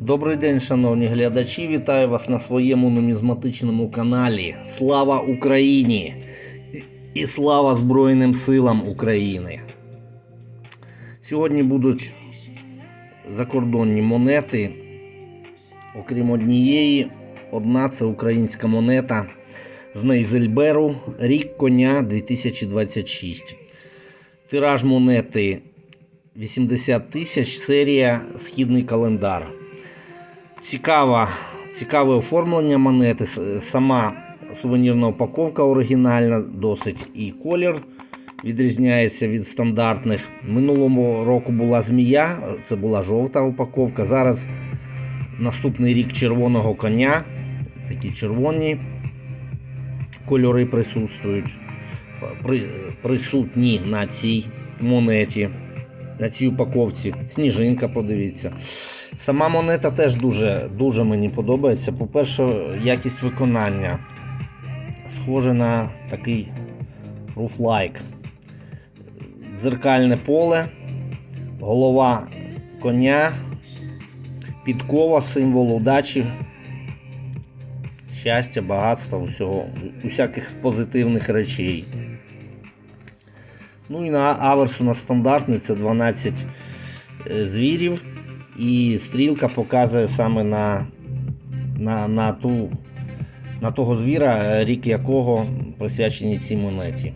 Добрий день, шановні глядачі. Вітаю вас на своєму нумізматичному каналі. Слава Україні! І слава Збройним силам України! Сьогодні будуть закордонні монети. Окрім однієї, одна це українська монета з Нейзельберу, рік коня 2026. Тираж монети 80 тисяч, серія Східний календар. Цікава, цікаве оформлення монети. Сама сувенірна упаковка оригінальна, досить і колір відрізняється від стандартних. Минулого року була змія, це була жовта упаковка. Зараз наступний рік червоного коня. Такі червоні кольори присутствують, при, присутні на цій монеті, на цій упаковці. Сніжинка, подивіться. Сама монета теж дуже, дуже мені подобається. По-перше, якість виконання. Схоже на такий руфлайк. Дзеркальне поле, голова коня, підкова, символ удачі, щастя, багатства, усього, усяких позитивних речей. Ну і на аверсу на стандартний це 12 е, звірів. І стрілка показує саме на, на, на, ту, на того звіра, е, рік якого присвячені цій монеті.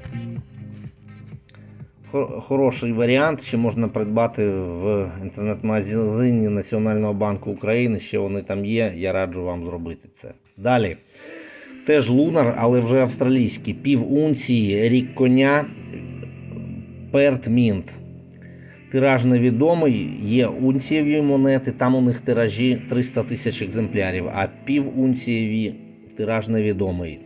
Хороший варіант, ще можна придбати в інтернет-магазині Національного банку України. Ще вони там є. Я раджу вам зробити це. Далі. Теж лунар, але вже австралійський. Пів унції, рік коня, Перт Мінт. Тираж невідомий, є унцієві монети, там у них тиражі 300 тисяч екземплярів, а пів унцієві тираж невідомий.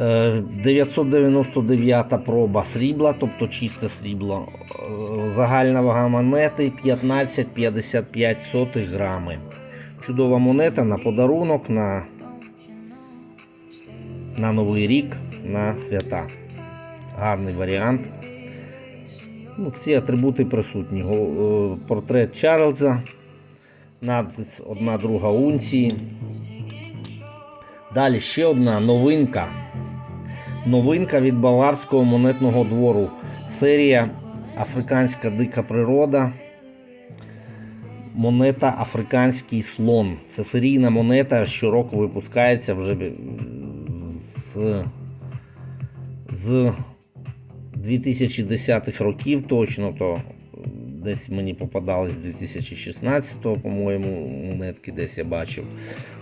Е, 999 проба срібла, тобто чисте срібло. Е, Загальна вага монети 15,55 грами. Чудова монета на подарунок, на, на Новий рік, на свята. Гарний варіант. Ну, всі атрибути присутні. Е, Портрет Чарльза, надпис одна друга унції. Далі ще одна новинка. Новинка від Баварського монетного двору. Серія Африканська дика природа. Монета Африканський слон. Це серійна монета, щороку випускається вже з, з 2010-х років точно, то десь мені попадались 2016-го, по-моєму, монетки десь я бачив.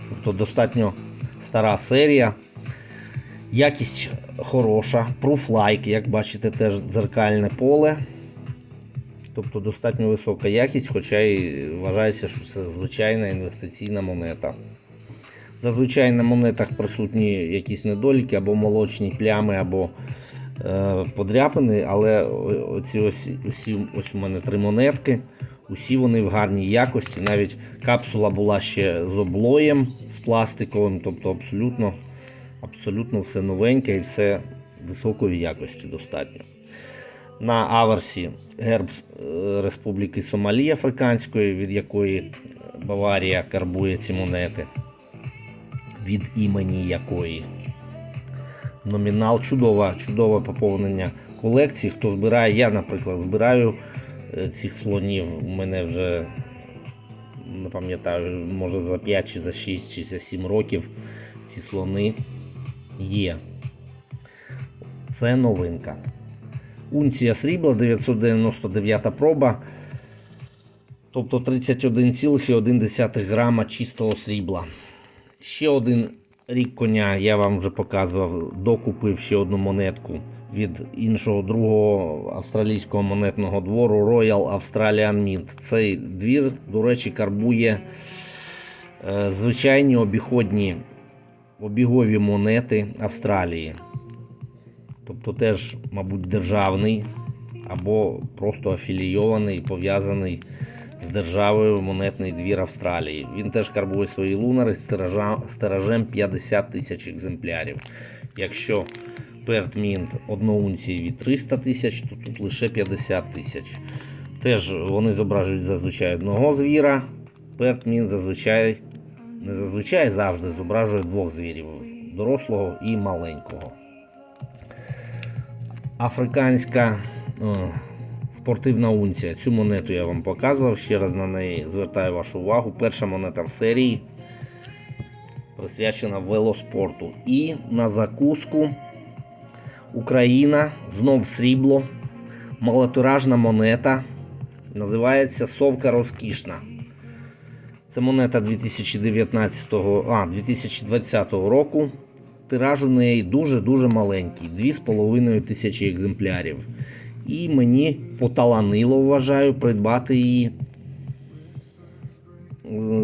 Тобто достатньо стара серія. Якість хороша, пруфлайк, як бачите, теж дзеркальне поле. Тобто достатньо висока якість, хоча і вважається, що це звичайна інвестиційна монета. Зазвичай на монетах присутні якісь недоліки або молочні плями, або е, подряпини, але оці ось, усі, ось у мене три монетки. Усі вони в гарній якості. Навіть капсула була ще з облоєм, з пластиковим, тобто абсолютно, абсолютно все новеньке і все високої якості достатньо. На аверсі герб е, Республіки Сомалі Африканської, від якої Баварія карбує ці монети, від імені якої. Номінал чудове, чудове поповнення колекції. Хто збирає, я, наприклад, збираю е, цих слонів. У мене вже не пам'ятаю, може за 5 чи за 6 чи за 7 років ці слони є. Це новинка. Унція срібла 999 проба. Тобто 31,1 грама чистого срібла. Ще один рік коня я вам вже показував, докупив ще одну монетку від іншого другого австралійського монетного двору Royal Australian Mint. Цей двір, до речі, карбує е, звичайні обіходні обігові монети Австралії. Тобто теж, мабуть, державний або просто афілійований, пов'язаний з державою монетний двір Австралії. Він теж карбує свої лунари з тиражем 50 тисяч екземплярів. Якщо Перт Мінт одноунції від 300 тисяч, то тут лише 50 тисяч. Теж вони зображують зазвичай одного звіра, Перт він зазвичай, не зазвичай завжди зображує двох звірів дорослого і маленького. Африканська о, спортивна унція. Цю монету я вам показував. Ще раз на неї звертаю вашу увагу. Перша монета в серії присвячена велоспорту. І на закуску Україна, знов срібло, малотиражна монета. Називається Совка Розкішна. Це монета 2019, а, 2020 року. Тираж у неї дуже-дуже маленький, 2,5 тисячі екземплярів. І мені поталанило, вважаю, придбати її.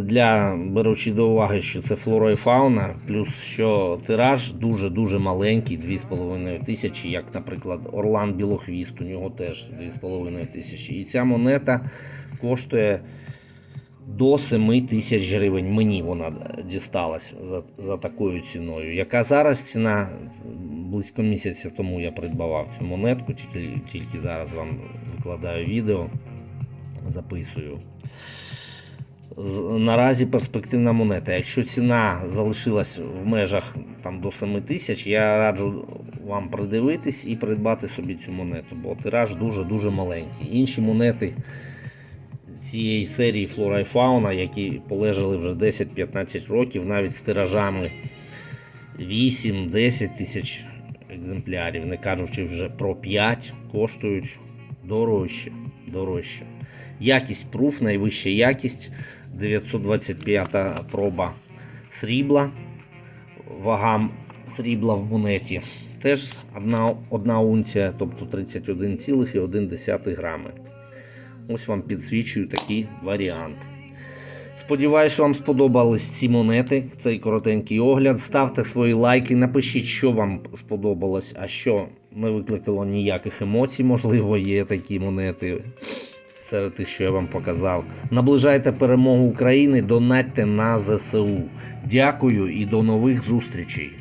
Для беручи до уваги, що це флора і фауна, плюс що тираж дуже-дуже маленький, 2,5 тисячі, як, наприклад, Орлан Білохвіст, у нього теж 2,5 тисячі. І ця монета коштує до 7 тисяч гривень. Мені вона дісталась за, за такою ціною. Яка зараз ціна близько місяця тому я придбавав цю монетку, тільки, тільки зараз вам викладаю відео, записую. Наразі перспективна монета. Якщо ціна залишилась в межах там, до 7 тисяч, я раджу вам придивитись і придбати собі цю монету, бо тираж дуже-дуже маленький. Інші монети цієї серії Флора і Фауна, які полежали вже 10-15 років, навіть з тиражами 8-10 тисяч екземплярів, не кажучи вже про 5, коштують дорожче. дорожче. Якість пруф, найвища якість, 925 проба срібла, вага срібла в монеті. Теж одна, одна унція, тобто 31,1 грами. Ось вам підсвічую такий варіант. Сподіваюсь, вам сподобались ці монети, цей коротенький огляд. Ставте свої лайки, напишіть, що вам сподобалось, а що не викликало ніяких емоцій. Можливо, є такі монети серед тих, що я вам показав. Наближайте перемогу України, донатьте на ЗСУ. Дякую і до нових зустрічей.